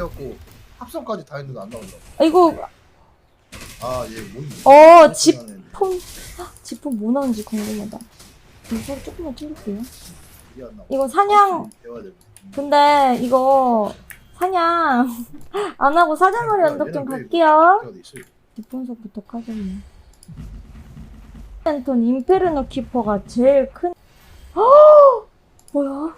그래갖고 합성까지 다 했는데 안 나온다. 아, 이거 아얘 뭔? 어 지폰 지폰 뭐 나오는지 궁금하다. 이거 조금만 찍을게요. 이거 사냥 배워야 돼. 근데 이거 사냥 안 하고 야, 언덕 좀 갈게요. 돼, 있어. 뒷분석부터 하겠네. 랜턴 임페르노 키퍼가 제일 큰. 어 뭐야?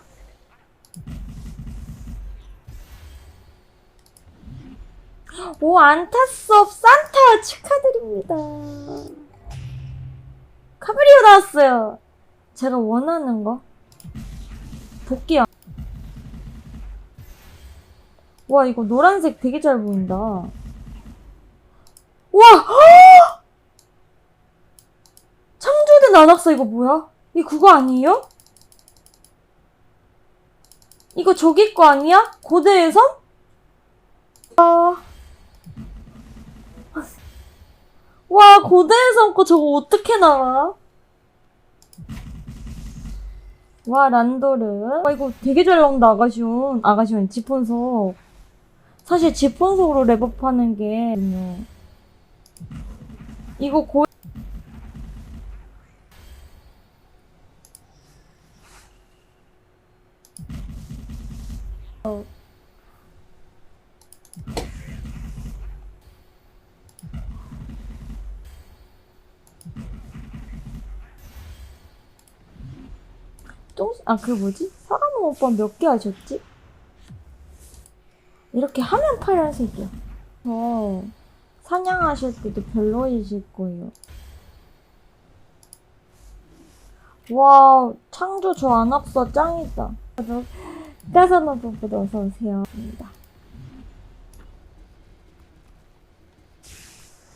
오, 안 탔어. 산타 축하드립니다. 카브리오 나왔어요. 제가 원하는 거. 볼게요. 와, 이거 노란색 되게 잘 보인다. 와! 창조된 안악사 이거 뭐야? 이거 그거 아니에요? 이거 저기 거 아니야? 고대의 섬? 아... 와섬거 저거 어떻게 나와? 와 란도르. 와 이거 되게 잘 나온다 아가시온. 아가시온 지폰석. 사실 지폰석으로 랩업하는 게 이거 고 아, 그 뭐지? 사과문 오빠 몇 개 하셨지? 이렇게 하면 파란색이야. 저, 사냥하실 때도 별로이실 거예요. 와, 창조 저 안압서 짱이다. 까사노브보다 어서오세요.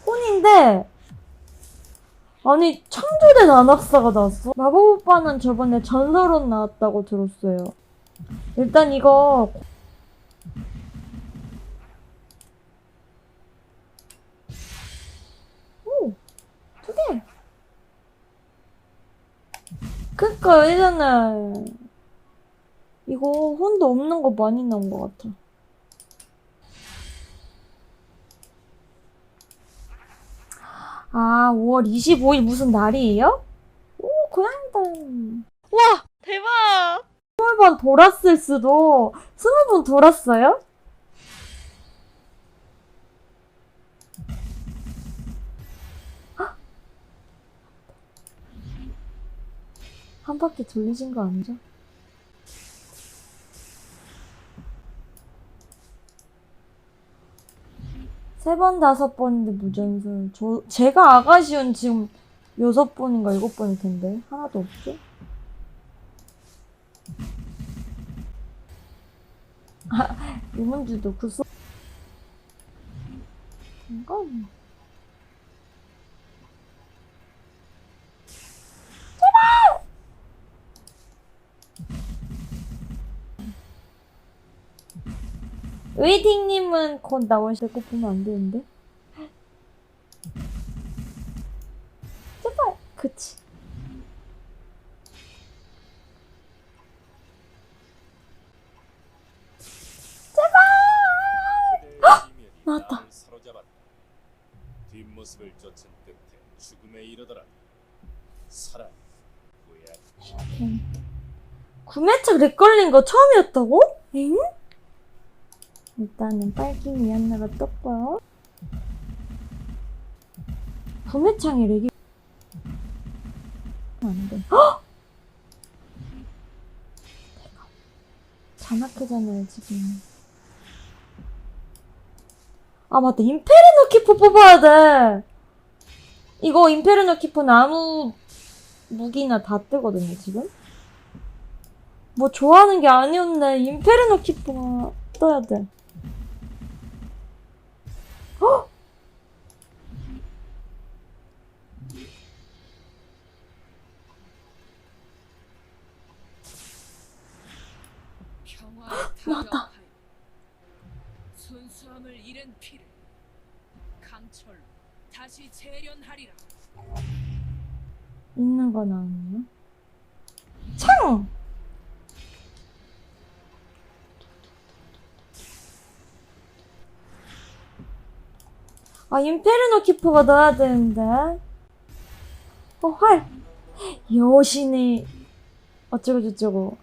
혼인데, 아니, 창조된 안압사가 나왔어? 마법 오빠는 저번에 전설혼 나왔다고 들었어요. 일단 이거, 오! 두 개! 그니까, 예전에, 이거 혼도 없는 거 많이 나온 것 같아. 아, 5월 25일 무슨 날이에요? 오, 고양이다. 와, 대박! 20번 돌았을 수도 20번 돌았어요? 헉! 한 바퀴 돌리신 거 아니죠? 세 번, 다섯 번인데 무전술. 저, 제가 아가시온 지금 여섯 번인가 일곱 번일 텐데. 하나도 없죠? 아, 이문주도 구속. 이건. 웨이팅님은 곧 나오실 거 보면 안 되는데? 제발, 그치. 나왔다. 사로잡았다. 뒷모습을 쫓은 끝에 죽음에 이르더라. 사람 후회하지. 응. 구매책 렉 걸린 거 처음이었다고? 엥? 일단은 빨기 미안나가 떴고요. 구매창에 렉이 안 돼. 헉! 대박. 잔악하잖아요 지금. 아 맞다 임페리노 키퍼 뽑아야 돼. 이거 임페리노 키퍼는 아무 무기나 다 뜨거든요 지금. 뭐 좋아하는 게 아니었네. 임페르노 키퍼가 떠야 돼. 헉! 평화에 나왔다. 순수함을 잃은 피를 강철로 다시 재련하리라. 있는 거 나왔네요. 창! 아, 임페르노 키퍼가 넣어야 되는데. 어, 활. 여신이. 어쩌고저쩌고.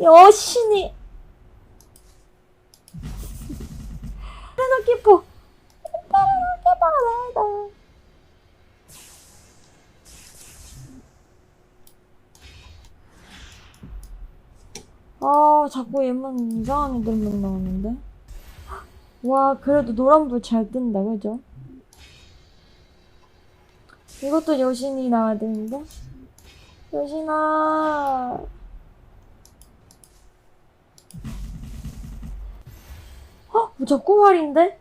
여신이. 임페르노 키퍼. 임페르노 키퍼가 넣어야 돼. 아, 자꾸 얘만 이상한 애들만 나오는데. 와, 그래도 노란불 잘 뜬다, 그죠? 이것도 여신이 나와야 되는데? 여신아. 어? 뭐 자꾸 활인데?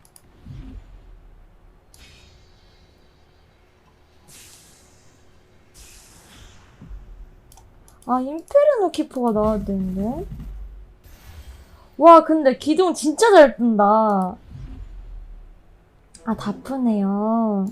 아, 임페르노 키퍼가 나와야 되는데? 와, 근데 기둥 진짜 잘 뜬다. 아, 다프네요.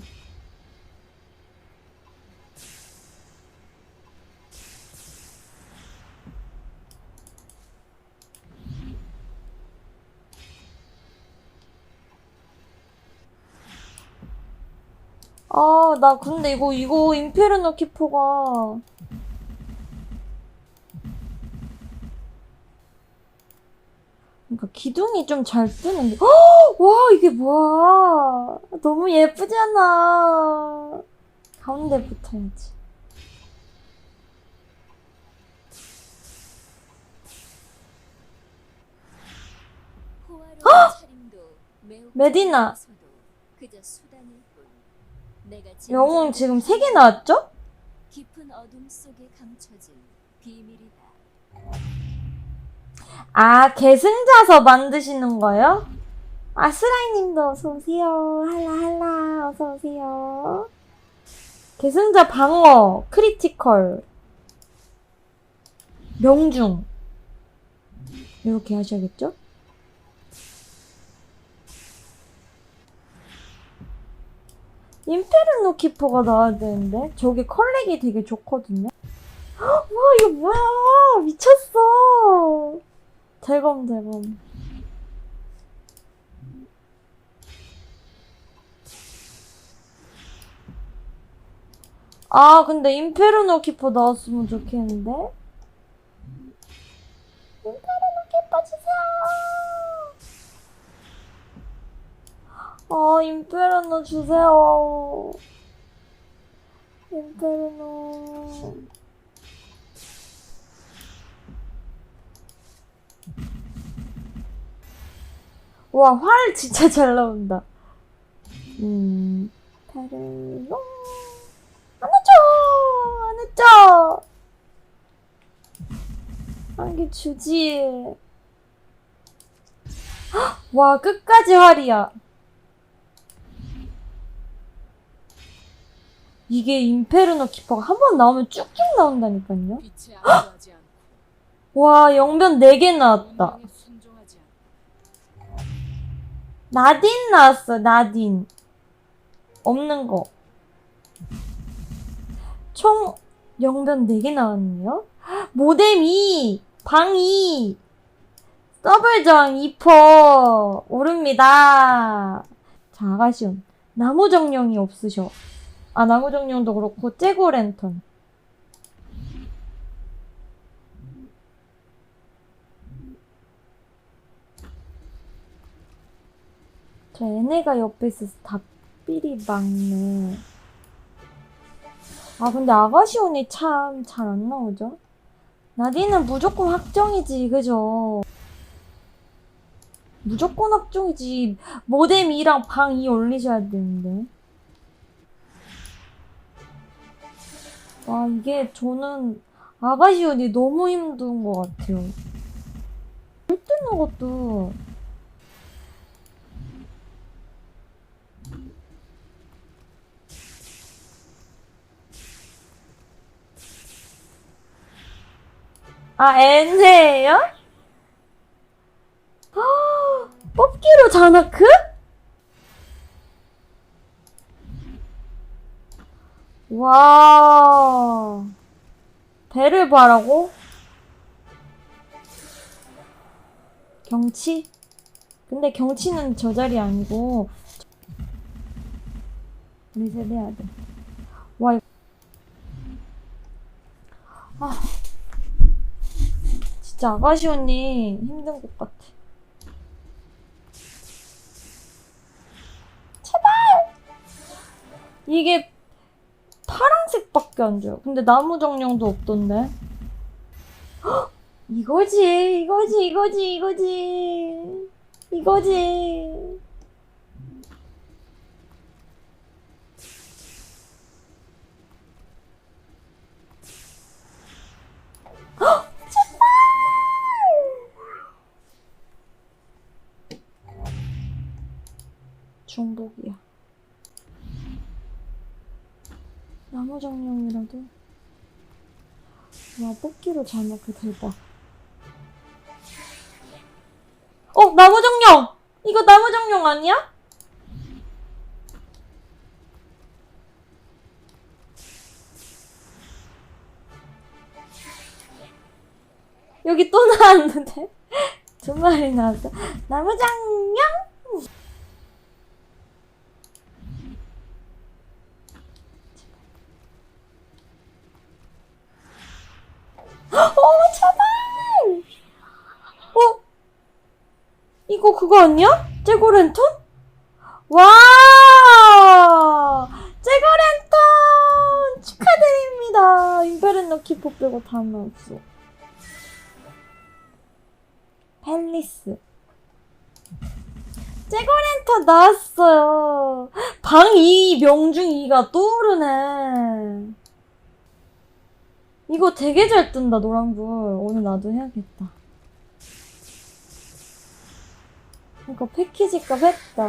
아, 나 근데 이거, 이거 임페르노 키퍼가. 그러니까 기둥이 좀 잘 뜨는데. 헉! 와, 이게 뭐야. 너무 예쁘잖아. 가운데 붙어야지. 메디나. 영웅 지금 3개 나왔죠? 깊은 어둠 속에 감춰진 비밀이다. 아, 계승자서 만드시는 거요? 아, 스라이님도 어서오세요. 할라, 할라, 어서오세요. 계승자 방어, 크리티컬, 명중. 이렇게 하셔야겠죠? 임페르노 키퍼가 나와야 되는데 저게 컬렉이 되게 좋거든요. 헉, 와 이거 뭐야 미쳤어. 대검 대검. 아 근데 임페르노 키퍼 나왔으면 좋겠는데. 아, 임페르노 주세요. 임페르노. 와, 활 진짜 잘 나온다. 음, 페르노. 안 했죠! 안 했죠! 한개 주지. 헉, 와, 끝까지 활이야. 이게 임페르노 키퍼가 한 번 나오면 쭉쭉 나온다니까요. 와, 영변 4개 나왔다. 나딘 나왔어, 나딘. 없는 거. 총 영변 4개 나왔네요. 모뎀 2, 방 2, 더블정 2퍼 오릅니다. 자, 아가시온. 나무 정령이 없으셔. 아, 나무 정령도 그렇고, 째고 랜턴. 저 얘네가 옆에 있어서 다 삘이 막네. 아, 근데 아가시온이 참 잘 안 나오죠? 나디는 무조건 확정이지, 그죠? 무조건 확정이지. 모뎀 2랑 방 2 올리셔야 되는데. 와, 이게 저는 아가시온이 너무 힘든 것 같아요. 물 뜨는 것도 아, 엔세예요? 아, 뽑기로 자나크? 와, 배를 바라고? 경치? 근데 경치는 저 자리 아니고 리셋해야 돼. 와, 이거. 아. 진짜 아가시 언니 힘든 것 같아. 제발! 이게 파란색밖에 안 줘요. 근데 나무 정령도 없던데. 헉! 이거지, 이거지, 이거지, 이거지. 이거지. 헉! 제발! 중복이야. 나무 정령이라도. 잘 먹게 대박. 어, 나무 정령! 이거 나무 정령 아니야? 여기 또 나왔는데? 두 마리 나왔어. 나무 정령! 어, 제발! 어? 이거 그거 아니야? 째고랜턴? 와! 째고랜턴! 축하드립니다. 임페르노 키포 빼고 다 나왔어. 팰리스. 째고랜턴 나왔어요. 방 2, 명중 2가 떠오르네. 이거 되게 잘 뜬다, 노랑불. 오늘 나도 해야겠다. 이거 패키지 값 했다.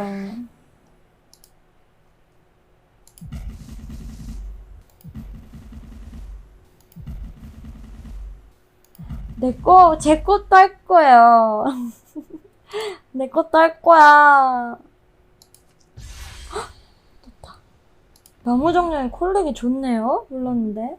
내 거, 제 것도 할 거예요. 내 것도 할 거야. 헉, 좋다. 나무 정령의 콜렉이 좋네요. 몰랐는데.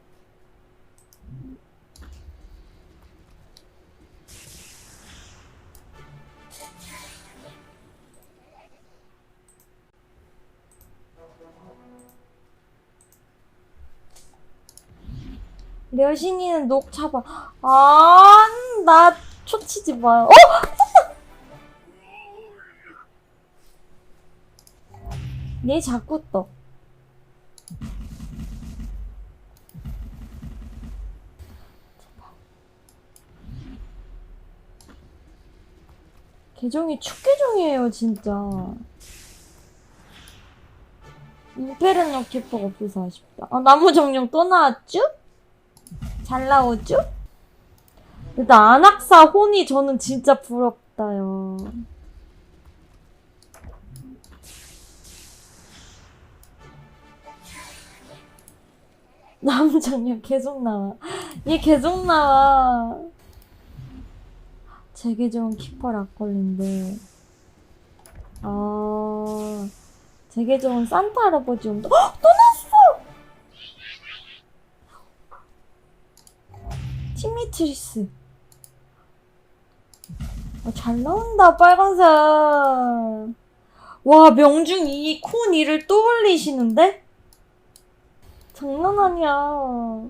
여신이는 녹 잡아. 아, 나 초치지 마요. 어? 얘 자꾸 떠. 계정이 축계정이에요, 진짜. 임페르노 없어서 아쉽다. 아, 나무 정령 또 나왔죠? 잘 나오죠? 일단 안악사 혼이 저는 진짜 부럽다요. 남정력 계속 나와. 얘 계속 나와. 제 계정은 키퍼 락걸린데. 아, 제 계정은 산타 할아버지 온다. 헉! 또 티미트리스. 아, 잘 나온다, 빨간색. 와, 명중 2, 콘 2를 또 올리시는데? 장난 아니야.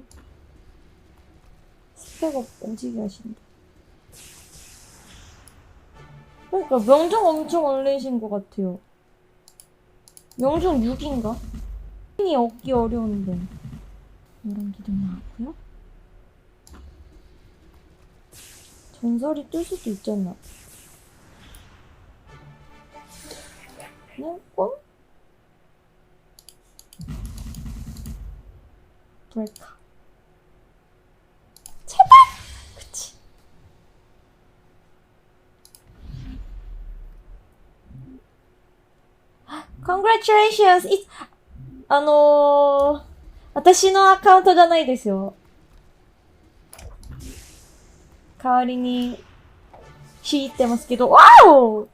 스펙 업 오지게 하신다. 그러니까 명중 엄청 올리신 것 같아요. 명중 6인가? 이 얻기 어려운데. 이런 기도 나왔고요. 存在立う数って言っちゃうんだ。年間これか。チ口。Congratulations! It's... あの、私のアカウントじゃないですよ。 代わりに、引いてますけど、わお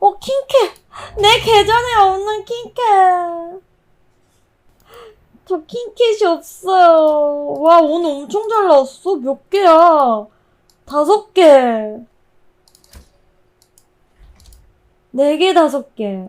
어, 킹캐! 내 계정에 없는 킹캐! 저 킹캣이 없어요. 와, 오늘 엄청 잘 나왔어. 몇 개야? 다섯 개. 네 개, 다섯 개.